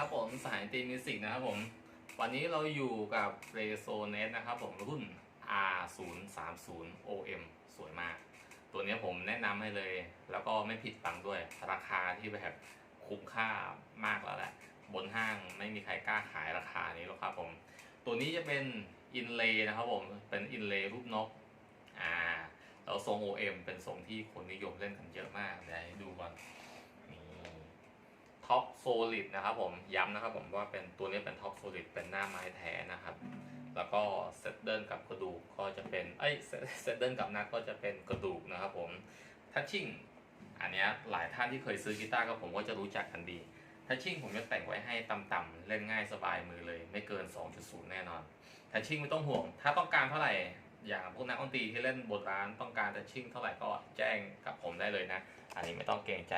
ครับผมสายตีมิวสิกนะครับผม วันนี้เราอยู่กับ r e s o n e t นะครับผมรุ่น R030 OM สวยมาก ตัวนี้ผมแนะนำให้เลย แล้วก็ไม่ผิดตังด้วย ราคาที่แบบคุ้มค่ามากแล้วแหละ บนห้างไม่มีใครกล้าขายราคานี้หรอกครับผม ตัวนี้จะเป็นอินเลย์นะครับผม เป็นอินเลย์รูปนก อ่าแล้วทรง OM เป็นทรงที่คนนิยมเล่นกันเยอะมากเดี๋ยวให้ดูก่อน ท็อปโซลิดนะครับผมย้ำนะครับผมว่าเป็นตัวนี้เป็นท็อปโซลิดเป็นหน้าไม้แท้นะครับ แล้วก็เซตเดิลกับกระดูกก็จะเป็นเอ้ยเซตเดิลกับนัดก็จะเป็นกระดูกนะครับผมทัชชิ่งอันนี้หลายท่านที่เคยซื้อกีตาร์กับผมก็จะรู้จักกันดีทัชชิ่งผมจะแต่งไว้ให้ต่ำๆเล่นง่ายสบายมือเลย ไม่เกิน 2.0 แน่นอนทัชชิ่งไม่ต้องห่วง ถ้าต้องการเท่าไหร่อย่างพวกนักดนตรีที่เล่นบนร้านต้องการทัชชิ่งเท่าไหร่ก็แจ้งกับผมได้เลยนะ อันนี้ไม่ต้องเกรงใจ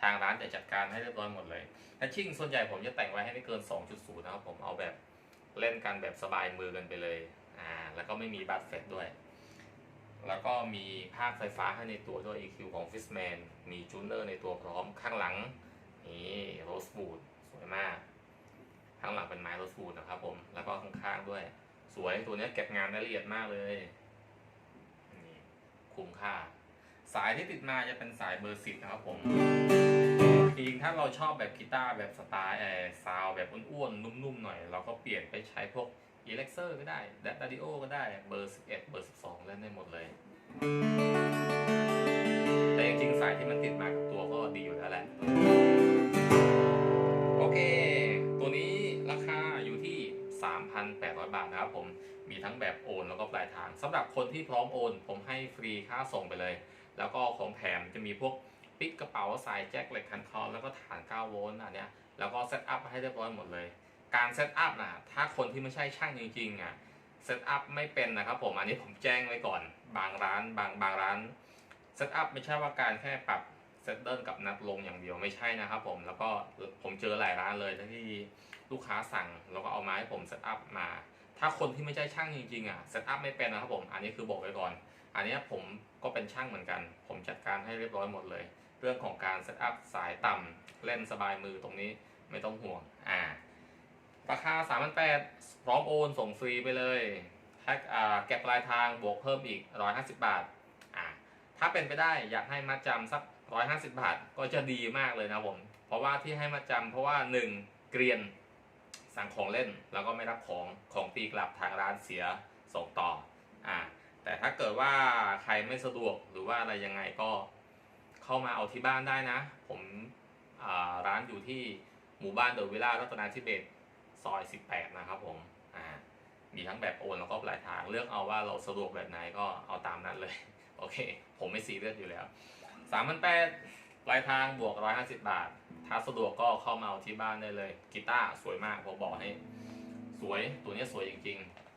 ทางร้านจะจัดการให้เรียบร้อยหมดเลยแต่ชิ่งส่วนใหญ่ผมจะแต่งไว้ให้ไม่เกิน 2.0 นะครับผมเอาแบบเล่นกันแบบสบายมือกันไปเลยอ่าแล้วก็ไม่มีบัตเฟตด้วย แล้วก็มีภาคไฟฟ้าให้ในตัวด้วย EQ ของ Fishman มีจูเนอร์ในตัวพร้อมข้างหลังนี่โรสบูดสวยมาก ข้างหลังเป็นไม้โรสบูดนะครับผมแล้วก็ข้างๆด้วย สวยตัวนี้เก็บงานได้ละเอียดมากเลยนี่คุ้มค่า สายที่ติดมาจะเป็นสายเบอร์สิบนะครับผม ถ้าเราชอบแบบกีตาร์แบบสไตล์แอร์ซาวแบบอ้วนๆ นุ่มๆ หน่อย เราก็เปลี่ยนไปใช้พวกอีเล็กเซอร์ก็ได้แดดาริโอก็ได้เบอร์ 11 เบอร์ 12 เล่นได้หมดเลย แต่จริงๆสายที่มันติดมากับตัวก็ดีอยู่แล้วแหละ โอเค ตัวนี้ราคาอยู่ที่ 3,800 บาทนะครับผม มีทั้งแบบโอนแล้วก็ปลายทางสำหรับคนที่พร้อมโอน ผมให้ฟรีค่าส่งไปเลย แล้วก็ของแถมจะมีพวก ปิกกระเป๋าสายแจ็คเหล็กคันคอแล้วก็ฐาน 9 โวลต์อันเนี้ยแล้วก็เซตอัพให้เรียบร้อยหมดเลย การเซตอัพนะถ้าคนที่ไม่ใช่ช่างจริงๆอะเซตอัพไม่เป็นนะครับผมอันนี้ผมแจ้งไว้ก่อนบางร้านบางบางร้านเซตอัพไม่ใช่ว่าการแค่ปรับเซตเดิลกับนัดลงอย่างเดียวไม่ใช่นะครับผมแล้วก็ผมเจอหลายร้านเลยที่ลูกค้าสั่งแล้วก็เอามาให้ผมเซตอัพมา ถ้าคนที่ไม่ใช่ช่างจริงๆอะเซตอัพไม่เป็นนะครับผมอันนี้คือบอกไว้ก่อน อันเนี้ยผมก็เป็นช่างเหมือนกัน ผมจัดการให้เรียบร้อยหมดเลย เรื่องของการเซตอัพสายต่ำเล่นสบายมือตรงนี้ไม่ต้องห่วงอ่าราคา3 8 0 0พร้อมโอนส่งฟรีไปเลยแท็กอ่าเก็บปลายทางบวกเพิ่มอีก 150 บาทอ่าถ้าเป็นไปได้อยากให้มัดจำสัก 150 บาท ก็จะดีมากเลยนะผม เพราะว่าที่ให้มัดจำเพราะว่า 1 เกรียนสั่งของเล่นแล้วก็ไม่รับของของตีกลับทางร้านเสียส่งต่ออ่าแต่ถ้าเกิดว่าใครไม่สะดวกหรือว่าอะไรยังไงก็ เข้ามาเอาที่บ้านได้นะ ผมร้านอยู่ที่หมู่บ้านเดอะวิลล่ารัตนาธิเบศซอย 18 นะครับผมมีทั้งแบบโอนแล้วก็ปลายทางเลือกเอาว่าเราสะดวกแบบไหนก็เอาตามนั้นเลย โอเค ผมไม่ซีเรียสอยู่แล้ว3 8 0 0ปลายทางบวก 150 บาท ถ้าสะดวกก็เข้ามาเอาที่บ้านได้เลยกีตาร์สวยมากผมบอกให้ สวยตัวนี้สวยจริงๆ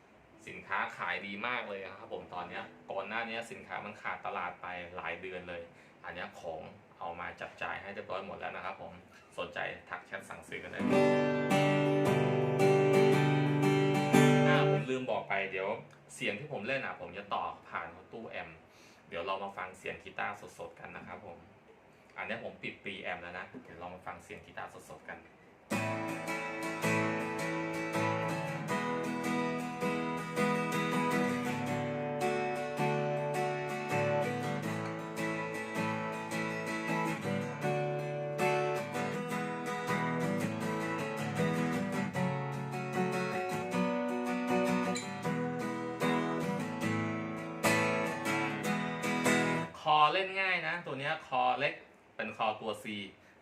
สินค้าขายดีมากเลยครับผมตอนนี้ก่อนหน้านี้สินค้ามันขาดตลาดไปหลายเดือนเลย อันนี้ของเอามาจับจ่ายให้เรียบร้อยหมดแล้วนะครับผมสนใจทักแชทสั่งซื้อกันได้ผมลืมบอกไปเดี๋ยวเสียงที่ผมเล่นอะ ผมจะต่อผ่านตู้แอมเดี๋ยวเรามาฟังเสียงกีตาร์สดๆกันนะครับผมอันนี้ผมปิดปีแอมแล้วนะเดี๋ยวเรามาฟังเสียงกีตาร์สดๆกัน เล่นง่ายนะ ตัวนี้คอเล็กเป็นคอตัว C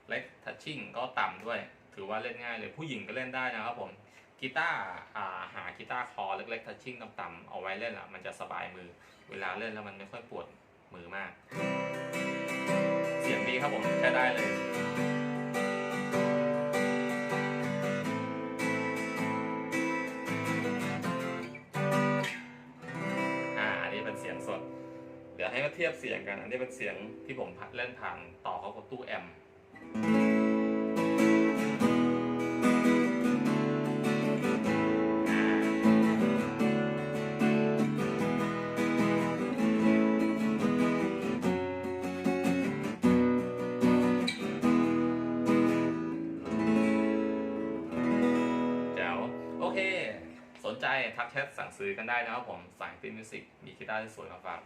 เล็กทัชชิ่งก็ต่ำด้วย ถือว่าเล่นง่ายเลยผู้หญิงก็เล่นได้นะครับผมกีตาร์าหากีตาร์คอเล็กๆทัชชิ่งต่ำๆเอาไว้เล่นอะมันจะสบายมือ เวลาเล่นแล้วมันไม่ค่อยปวดมือมาก เสียงดีครับผมใช้ได้เลย ดี๋ยวให้มาเทียบเสียงกัน อันนี้เป็นเสียงที่ผมเล่นผ่านต่อเข้ากับตู้แอมสนใจทักแชทสั่งซื้อกันได้นะครับผมสายตีมิวสิกมีกีตาร์สวยมาฝาก